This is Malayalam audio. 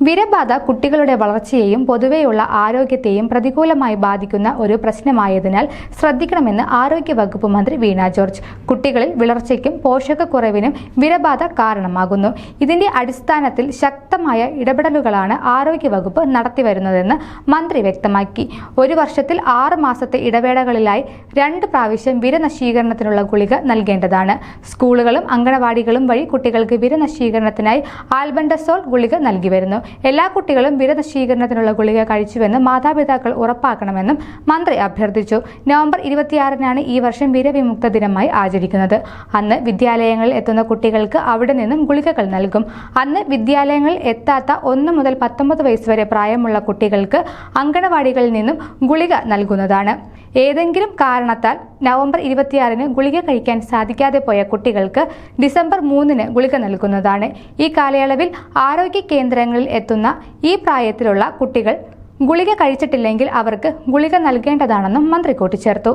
വിരബാധ കുട്ടികളുടെ വളർച്ചയെയും പൊതുവെയുള്ള ആരോഗ്യത്തെയും പ്രതികൂലമായി ബാധിക്കുന്ന ഒരു പ്രശ്നമായതിനാൽ ശ്രദ്ധിക്കണമെന്ന് ആരോഗ്യ വകുപ്പ് മന്ത്രി വീണ ജോർജ്. കുട്ടികളിൽ വിളർച്ചയ്ക്കും പോഷകക്കുറവിനും വിരബാധ കാരണമാകുന്നു. ഇതിന്റെ അടിസ്ഥാനത്തിൽ ശക്തമായ ഇടപെടലുകളാണ് ആരോഗ്യ വകുപ്പ് നടത്തിവരുന്നതെന്ന് മന്ത്രി വ്യക്തമാക്കി. ഒരു വർഷത്തിൽ ആറ് മാസത്തെ ഇടവേളകളിലായി രണ്ട് പ്രാവശ്യം വിരനശീകരണത്തിനുള്ള ഗുളിക നൽകേണ്ടതാണ്. സ്കൂളുകളും അങ്കണവാടികളും വഴി കുട്ടികൾക്ക് വിരനശീകരണത്തിനായി ആൽബൻഡസോൾ ഗുളിക നൽകി വരുന്നു. എല്ലാ കുട്ടികളും വിരനശീകരണത്തിനുള്ള ഗുളിക കഴിച്ചുവെന്ന് മാതാപിതാക്കൾ ഉറപ്പാക്കണമെന്നും മന്ത്രി അഭ്യർത്ഥിച്ചു. നവംബർ ഇരുപത്തിയാറിനാണ് ഈ വർഷം വിരവിമുക്ത ദിനമായി ആചരിക്കുന്നത്. അന്ന് വിദ്യാലയങ്ങളിൽ എത്തുന്ന കുട്ടികൾക്ക് അവിടെ നിന്നും ഗുളികകൾ നൽകും. അന്ന് വിദ്യാലയങ്ങളിൽ എത്താത്ത ഒന്ന് മുതൽ പത്തൊമ്പത് വയസ്സ് വരെ പ്രായമുള്ള കുട്ടികൾക്ക് അങ്കണവാടികളിൽ നിന്നും ഗുളിക നൽകുന്നതാണ്. ഏതെങ്കിലും കാരണത്താൽ നവംബർ ഇരുപത്തിയാറിന് ഗുളിക കഴിക്കാൻ സാധിക്കാതെ പോയ കുട്ടികൾക്ക് ഡിസംബർ മൂന്നിന് ഗുളിക നൽകുന്നതാണ്. ഈ കാലയളവിൽ ആരോഗ്യ കേന്ദ്രങ്ങളിൽ എത്തുന്ന ഈ പ്രായത്തിലുള്ള കുട്ടികൾ ഗുളിക കഴിച്ചിട്ടില്ലെങ്കിൽ അവർക്ക് ഗുളിക നൽകേണ്ടതാണെന്നും മന്ത്രി കൂട്ടിച്ചേർത്തു.